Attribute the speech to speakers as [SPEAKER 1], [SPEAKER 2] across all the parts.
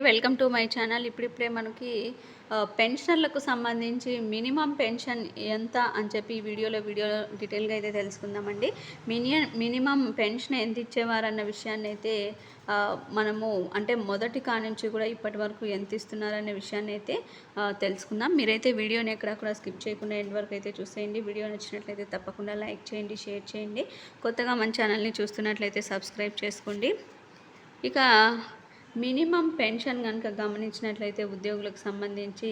[SPEAKER 1] Welcome to my channel. ఇప్పుడిప్పుడే మనకి పెన్షనర్లకు సంబంధించి మినిమం పెన్షన్ ఎంత అని చెప్పి ఈ వీడియోలో వీడియో డీటెయిల్గా అయితే తెలుసుకుందామండి. మిని మినిమం పెన్షన్ ఎంత ఇచ్చేవారన్న విషయాన్ని అయితే మనము అంటే మొదటి కానుంచి కూడా ఇప్పటి వరకు ఎంత ఇస్తున్నారనే విషయాన్ని అయితే తెలుసుకుందాం. మీరైతే వీడియోని ఎక్కడ కూడా స్కిప్ చేయకుండా ఎండ్ వరకు అయితే చూసేయండి. వీడియో నచ్చినట్లయితే తప్పకుండా లైక్ చేయండి షేర్ చేయండి. కొత్తగా మన ఛానల్ని చూస్తున్నట్లయితే సబ్స్క్రైబ్ చేసుకోండి. ఇక మినిమం పెన్షన్ కనుక గమనించినట్లయితే ఉద్యోగులకు సంబంధించి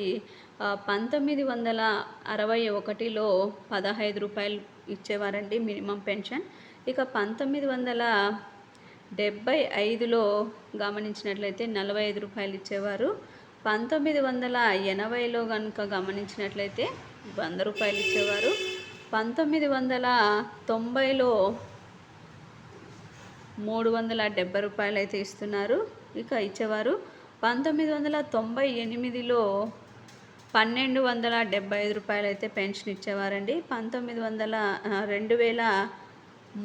[SPEAKER 1] పంతొమ్మిది వందల అరవై ఒకటిలో పదహైదు రూపాయలు ఇచ్చేవారండి మినిమం పెన్షన్. ఇక పంతొమ్మిది వందల డెబ్బై ఐదులో గమనించినట్లయితే నలభై ఐదు రూపాయలు ఇచ్చేవారు. పంతొమ్మిది వందల ఎనభైలో కనుక గమనించినట్లయితే వంద రూపాయలు ఇచ్చేవారు. పంతొమ్మిది వందల తొంభైలో మూడు వందల డెబ్బై రూపాయలు అయితే ఇస్తున్నారు. ఇక ఇచ్చేవారు పంతొమ్మిది వందల తొంభై ఎనిమిదిలో పన్నెండు వందల డెబ్బై ఐదు రూపాయలు అయితే పెన్షన్ ఇచ్చేవారండి. పంతొమ్మిది వందల రెండు వేల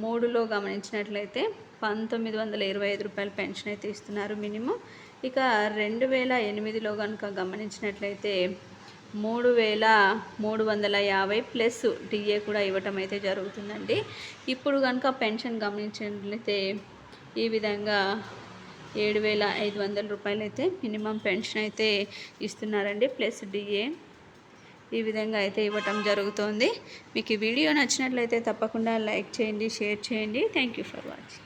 [SPEAKER 1] మూడులో గమనించినట్లయితే పంతొమ్మిది వందల ఇరవై ఐదు రూపాయలు పెన్షన్ అయితే ఇస్తున్నారు మినిమం. ఇక రెండు వేల ఎనిమిదిలో కనుక గమనించినట్లయితే మూడు వేల మూడు వందల యాభై ప్లస్ డిఏ కూడా ఇవ్వటం అయితే జరుగుతుందండి. ఇప్పుడు కనుక పెన్షన్ గమనించినట్లయితే ఈ విధంగా ఏడు వేల ఐదు వందల రూపాయలు అయితే మినిమం పెన్షన్ అయితే ఇస్తున్నారండి ప్లస్ డిఏ. ఈ విధంగా అయితే ఇవ్వటం జరుగుతోంది. మీకు ఈ వీడియో నచ్చినట్లయితే తప్పకుండా లైక్ చేయండి షేర్ చేయండి. Thank you for watching.